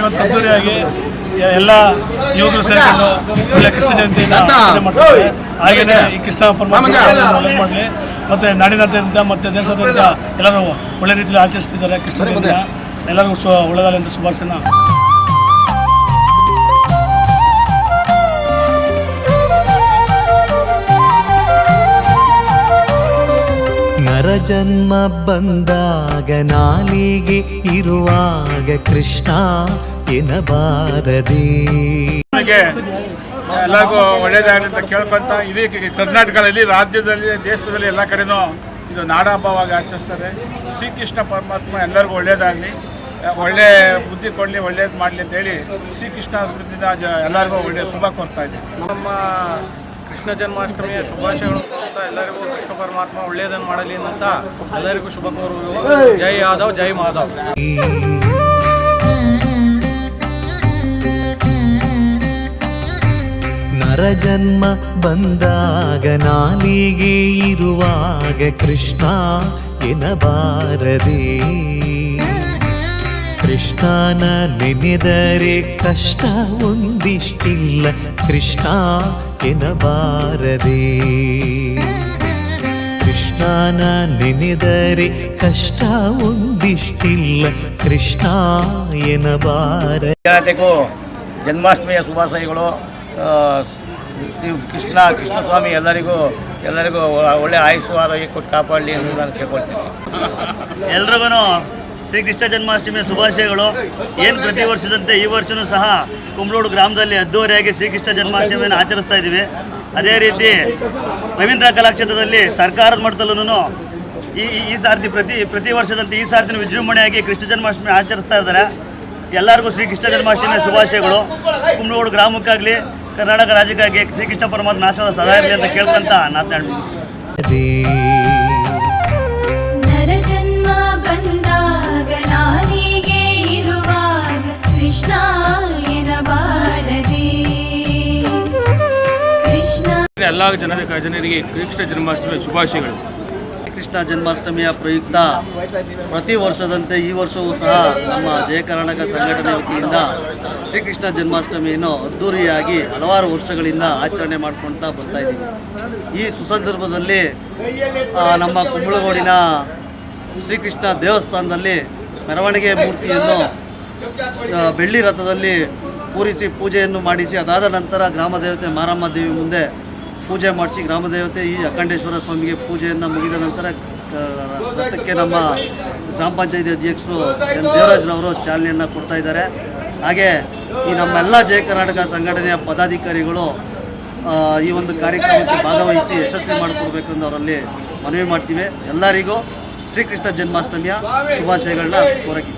ಇವತ್ತು ಅದ್ದೂರಿಯಾಗಿ ಎಲ್ಲ ಯುವಕರು ಸೇರಿಕೊಂಡು ಒಳ್ಳೆ ಕೃಷ್ಣ ಜಯಂತಿಯನ್ನು ಆಚರಣೆ ಮಾಡ್ತಾರೆ. ಹಾಗೇನೆ ಈ ಕೃಷ್ಣ ಪರಮಾತ್ಮ ಒಳ್ಳೆ ಮಾಡಲಿ. ಮತ್ತೆ ನಾಡಿನಾದ್ಯಂತ ಮತ್ತೆ ದೇಶಾದ್ಯಂತ ಎಲ್ಲರೂ ಒಳ್ಳೆ ರೀತಿಯಲ್ಲಿ ಆಚರಿಸ್ತಿದ್ದಾರೆ ಕೃಷ್ಣ ಜಯಂತಿನ. ಎಲ್ಲರಿಗೂ ಒಳ್ಳೆದಾಗಲಿ ಅಂತ ಶುಭಾಶಯನ. ನರಜನ್ಮ ಬಂದಾಗ ನಾಲಿಗೆ ಇರುವಾಗ ಕೃಷ್ಣ ಎನಬಾರದೆ ನನಗೆ ಎಲ್ಲರಿಗೂ ಒಳ್ಳೇದಾಗಲಿ ಅಂತ ಕೇಳ್ಕೊಂತ ಇಡೀ ಕರ್ನಾಟಕದಲ್ಲಿ ರಾಜ್ಯದಲ್ಲಿ ದೇಶದಲ್ಲಿ ಎಲ್ಲ ಕಡೆನೂ ಇದು ನಾಡಹಬ್ಬವಾಗಿ ಆಚರಿಸ್ತಾರೆ. ಶ್ರೀಕೃಷ್ಣ ಪರಮಾತ್ಮ ಎಲ್ಲರಿಗೂ ಒಳ್ಳೇದಾಗಲಿ ಒಳ್ಳೆ ಬುದ್ಧಿ ಕೊಡಲಿ ಒಳ್ಳೇದು ಮಾಡಲಿ ಅಂತೇಳಿ ಶ್ರೀಕೃಷ್ಣ ಸ್ಮೃತಿಯಿಂದ ಜ- ಎಲ್ಲರಿಗೂ ಒಳ್ಳೆ ಶುಭ ಕೊಡ್ತಾ ಇದ್ದೀನಿ. ನಮ್ಮ ಕೃಷ್ಣ ಜನ್ಮಾಷ್ಟಮಿಯ ಶುಭಾಶಯಗಳು ಕೊಡ್ತಾ ಎಲ್ಲರಿಗೂ. ಪರಮಾತ್ಮ ಒಳ್ಳೆಯದನ್ನು ಮಾಡಲಿ ಅಂತ ಎಲ್ಲರಿಗೂ ಶುಭ ಕೋರುವುದು. ಜೈ ಯಾದವ್ ಜೈ ಮಾಧವ್. ನರಜನ್ಮ ಬಂದಾಗ ನಾಲಿಗೆ ಇರುವಾಗ ಕೃಷ್ಣ ಎನಬಾರದೆ ಕೃಷ್ಣನ ನೆನೆದರೆ ಕಷ್ಟ ಒಂದಿಷ್ಟಿಲ್ಲ ಕೃಷ್ಣ ಎನಬಾರದೆ ಕೃಷ್ಣನ ನೆನೆದರೆ ಕಷ್ಟ ಒಂದಿಷ್ಟಿಲ್ಲ. ಕೃಷ್ಣ ಎನಬಾರ ಜನತೆಗೂ ಜನ್ಮಾಷ್ಟಮಿಯ ಶುಭಾಶಯಗಳು. ಶ್ರೀ ಕೃಷ್ಣ ಕೃಷ್ಣಸ್ವಾಮಿ ಎಲ್ಲರಿಗೂ ಎಲ್ಲರಿಗೂ ಒಳ್ಳೆ ಆಯುಸ್ಸು ಆರೋಗ್ಯ ಕೊಟ್ಟು ಕಾಪಾಡಲಿ ಎಂದು ನಾನು ಕೇಳ್ಕೊಳ್ತೀನಿ. ಎಲ್ರಿಗೂ ಶ್ರೀಕೃಷ್ಣ ಜನ್ಮಾಷ್ಟಮಿಯ ಶುಭಾಶಯಗಳು. ಏನು ಪ್ರತಿ ವರ್ಷದಂತೆ ಈ ವರ್ಷವೂ ಸಹ ಕುಂಬ್ಳೂಡು ಗ್ರಾಮದಲ್ಲಿ ಅದ್ದೂರಿಯಾಗಿ ಶ್ರೀಕೃಷ್ಣ ಜನ್ಮಾಷ್ಟಮಿಯನ್ನು ಆಚರಿಸ್ತಾ ಇದ್ದೀವಿ. ಅದೇ ರೀತಿ ರವೀಂದ್ರ ಕಲಾಕ್ಷೇತ್ರದಲ್ಲಿ ಸರ್ಕಾರದ ಮಟ್ಟದಲ್ಲೂ ಈ ಈ- ಸಾರ್ತಿ ಪ್ರತಿ ಪ್ರತಿ ವರ್ಷದಂತೆ ಈ ಸಾರ್ತಿನ ವಿಜೃಂಭಣೆಯಾಗಿ ಕೃಷ್ಣ ಜನ್ಮಾಷ್ಟಮಿ ಆಚರಿಸ್ತಾ ಇದ್ದಾರೆ. ಎಲ್ಲರಿಗೂ ಶ್ರೀಕೃಷ್ಣ ಜನ್ಮಾಷ್ಟಮಿಯ ಶುಭಾಶಯಗಳು. ಕುಮ್ನೋಡು ಗ್ರಾಮಕ್ಕಾಗಲಿ, ಕರ್ನಾಟಕ ರಾಜ್ಯಕ್ಕಾಗಿ ಶ್ರೀಕೃಷ್ಣ ಪರಮಾತ್ಮ ಆಶೀರ್ವಾದ ಸದಾ ಇರಲಿ ಅಂತ ಕೇಳ್ಕೊಂತ ಮಾತನಾಡಿ ಎಲ್ಲ ಜನರ ಜನರಿಗೆ ಕೃಷ್ಣ ಜನ್ಮಾಷ್ಟಮಿಯ ಶುಭಾಶಯಗಳು. ಕೃಷ್ಣ ಜನ್ಮಾಷ್ಟಮಿಯ ಪ್ರಯುಕ್ತ ಪ್ರತಿ ವರ್ಷದಂತೆ ಈ ವರ್ಷವೂ ಸಹ ನಮ್ಮ ಜಯ ಕರ್ನಾಟಕ ಸಂಘಟನೆ ವತಿಯಿಂದ ಶ್ರೀಕೃಷ್ಣ ಜನ್ಮಾಷ್ಟಮಿಯನ್ನು ಅದ್ದೂರಿಯಾಗಿ ಹಲವಾರು ವರ್ಷಗಳಿಂದ ಆಚರಣೆ ಮಾಡ್ಕೊಳ್ತಾ ಬರ್ತಾ ಇದ್ದೀವಿ. ಈ ಸುಸಂದರ್ಭದಲ್ಲಿ ನಮ್ಮ ಕುಂಬಳಗೋಡಿನ ಶ್ರೀಕೃಷ್ಣ ದೇವಸ್ಥಾನದಲ್ಲಿ ಮೆರವಣಿಗೆ ಮೂರ್ತಿಯನ್ನು ಬೆಳ್ಳಿ ರಥದಲ್ಲಿ ಪೂರಿಸಿ ಪೂಜೆಯನ್ನು ಮಾಡಿಸಿ, ಅದಾದ ನಂತರ ಗ್ರಾಮ ದೇವತೆ ಮಾರಮ್ಮ ದೇವಿ ಮುಂದೆ ಪೂಜೆ ಮಾಡಿಸಿ ಗ್ರಾಮ ದೇವತೆ ಈ ಅಖಂಡೇಶ್ವರ ಸ್ವಾಮಿಗೆ ಪೂಜೆಯನ್ನು ಮುಗಿದ ನಂತರ ರಥಕ್ಕೆ ನಮ್ಮ ಗ್ರಾಮ ಪಂಚಾಯತಿ ಅಧ್ಯಕ್ಷರು ಎನ್ ದೇವರಾಜ್ರವರು ಚಾಲನೆಯನ್ನು ಕೊಡ್ತಾ ಇದ್ದಾರೆ. ಹಾಗೆ ಈ ನಮ್ಮೆಲ್ಲ ಜಯ ಕರ್ನಾಟಕ ಸಂಘಟನೆಯ ಪದಾಧಿಕಾರಿಗಳು ಈ ಒಂದು ಕಾರ್ಯಕ್ರಮಕ್ಕೆ ಭಾಗವಹಿಸಿ ಯಶಸ್ವಿ ಮಾಡಿಕೊಡ್ಬೇಕೆಂದು ಅವರಲ್ಲಿ ಮನವಿ ಮಾಡ್ತೀವಿ. ಎಲ್ಲರಿಗೂ ಶ್ರೀಕೃಷ್ಣ ಜನ್ಮಾಷ್ಟಮಿಯ ಶುಭಾಶಯಗಳನ್ನ ಕೋರಕ್ಕೆ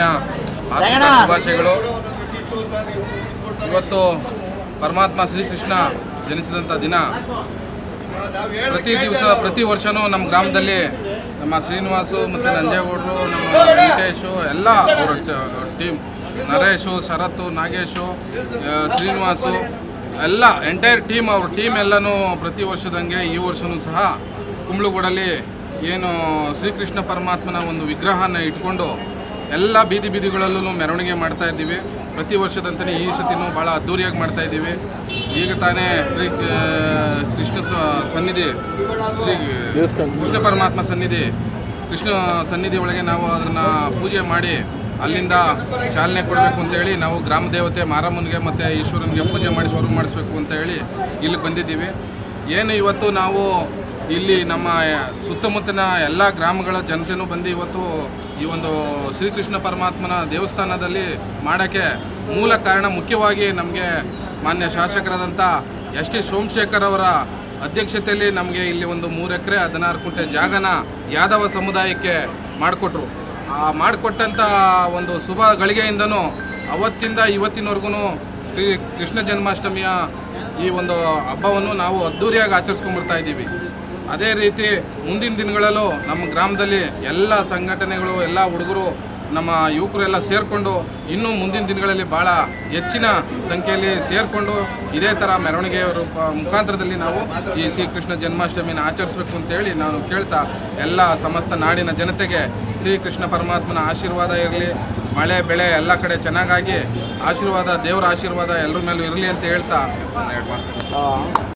ಆರ್ಥಿಕ ಶುಭಾಶಯಗಳು ಇವತ್ತು ಪರಮಾತ್ಮ ಶ್ರೀಕೃಷ್ಣ ಜನಿಸಿದಂಥ ದಿನ. ಪ್ರತಿ ದಿವಸ ಪ್ರತಿ ವರ್ಷವೂ ನಮ್ಮ ಗ್ರಾಮದಲ್ಲಿ ನಮ್ಮ ಶ್ರೀನಿವಾಸು ಮತ್ತು ನಂಜೇಗೌಡರು ನಮ್ಮ ವೆಂಕಟೇಶು ಎಲ್ಲ ಅವರ ಟೀಮ್ ನರೇಶು ಶರತ್ತು ನಾಗೇಶು ಶ್ರೀನಿವಾಸು ಎಲ್ಲ ಎಂಟೈರ್ ಟೀಮ್ ಅವ್ರ ಟೀಮ್ ಎಲ್ಲನೂ ಪ್ರತಿ ವರ್ಷದಂಗೆ ಈ ವರ್ಷವೂ ಸಹ ಕುಂಬ್ಳುಗೂಡಲ್ಲಿ ಏನು ಶ್ರೀಕೃಷ್ಣ ಪರಮಾತ್ಮನ ಒಂದು ವಿಗ್ರಹನ ಇಟ್ಕೊಂಡು ಎಲ್ಲ ಬೀದಿ ಬೀದಿಗಳಲ್ಲೂ ಮೆರವಣಿಗೆ ಮಾಡ್ತಾ ಇದ್ದೀವಿ. ಪ್ರತಿ ವರ್ಷದಂತೆಯೇ ಈ ಸತಿನೂ ಭಾಳ ಅದ್ಧೂರಿಯಾಗಿ ಮಾಡ್ತಾ ಇದ್ದೀವಿ. ಈಗ ತಾನೇ ಶ್ರೀ ಕೃಷ್ಣ ಸನ್ನಿಧಿ, ಶ್ರೀ ಕೃಷ್ಣ ಪರಮಾತ್ಮ ಸನ್ನಿಧಿ, ಕೃಷ್ಣ ಸನ್ನಿಧಿ ಒಳಗೆ ನಾವು ಅದನ್ನು ಪೂಜೆ ಮಾಡಿ ಅಲ್ಲಿಂದ ಚಾಲನೆ ಕೊಡಬೇಕು ಅಂತೇಳಿ ನಾವು ಗ್ರಾಮ ದೇವತೆ ಮಾರಮ್ಮನಿಗೆ ಮತ್ತು ಈಶ್ವರನಿಗೆ ಪೂಜೆ ಮಾಡಿ ಶುರು ಮಾಡಿಸ್ಬೇಕು ಅಂತ ಹೇಳಿ ಇಲ್ಲಿ ಬಂದಿದ್ದೀವಿ. ಏನು ಇವತ್ತು ನಾವು ಇಲ್ಲಿ ನಮ್ಮ ಸುತ್ತಮುತ್ತಲಿನ ಎಲ್ಲ ಗ್ರಾಮಗಳ ಜನತೆನೂ ಬಂದು ಇವತ್ತು ಈ ಒಂದು ಶ್ರೀಕೃಷ್ಣ ಪರಮಾತ್ಮನ ದೇವಸ್ಥಾನದಲ್ಲಿ ಮಾಡೋಕ್ಕೆ ಮೂಲ ಕಾರಣ ಮುಖ್ಯವಾಗಿ ನಮಗೆ ಮಾನ್ಯ ಶಾಸಕರಾದಂಥ ಎಸ್ ಟಿ ಸೋಮಶೇಖರ್ ಅವರ ಅಧ್ಯಕ್ಷತೆಯಲ್ಲಿ ನಮಗೆ ಇಲ್ಲಿ ಒಂದು ಮೂರು ಎಕರೆ ಹದಿನಾರು ಕುಂಟೆ ಜಾಗನ ಯಾದವ ಸಮುದಾಯಕ್ಕೆ ಮಾಡಿಕೊಟ್ರು. ಆ ಮಾಡಿಕೊಟ್ಟಂಥ ಒಂದು ಶುಭ ಗಳಿಗೆಯಿಂದನೂ ಅವತ್ತಿಂದ ಇವತ್ತಿನವರೆಗೂ ಕೃಷ್ಣ ಜನ್ಮಾಷ್ಟಮಿಯ ಈ ಒಂದು ಹಬ್ಬವನ್ನು ನಾವು ಅದ್ಧೂರಿಯಾಗಿ ಆಚರಿಸ್ಕೊಂಡ್ಬಿಡ್ತಾ ಇದ್ದೀವಿ. ಅದೇ ರೀತಿ ಮುಂದಿನ ದಿನಗಳಲ್ಲೂ ನಮ್ಮ ಗ್ರಾಮದಲ್ಲಿ ಎಲ್ಲ ಸಂಘಟನೆಗಳು, ಎಲ್ಲ ಹುಡುಗರು, ನಮ್ಮ ಯುವಕರು ಎಲ್ಲ ಸೇರಿಕೊಂಡು ಇನ್ನೂ ಮುಂದಿನ ದಿನಗಳಲ್ಲಿ ಭಾಳ ಹೆಚ್ಚಿನ ಸಂಖ್ಯೆಯಲ್ಲಿ ಸೇರಿಕೊಂಡು ಇದೇ ಥರ ಮೆರವಣಿಗೆ ರೂಪ, ಮುಖಾಂತರದಲ್ಲಿ ನಾವು ಈ ಶ್ರೀಕೃಷ್ಣ ಜನ್ಮಾಷ್ಟಮಿನ ಆಚರಿಸಬೇಕು ಅಂತೇಳಿ ನಾನು ಕೇಳ್ತಾ ಎಲ್ಲ ಸಮಸ್ತ ನಾಡಿನ ಜನತೆಗೆ ಶ್ರೀಕೃಷ್ಣ ಪರಮಾತ್ಮನ ಆಶೀರ್ವಾದ ಇರಲಿ, ಮಳೆ, ಬೆಳೆ ಎಲ್ಲ ಕಡೆ ಚೆನ್ನಾಗಾಗಿ ಆಶೀರ್ವಾದ, ದೇವರ ಆಶೀರ್ವಾದ ಎಲ್ಲರ ಮೇಲೂ ಇರಲಿ ಅಂತ ಹೇಳ್ತಾ ನಾನು ಮಾತು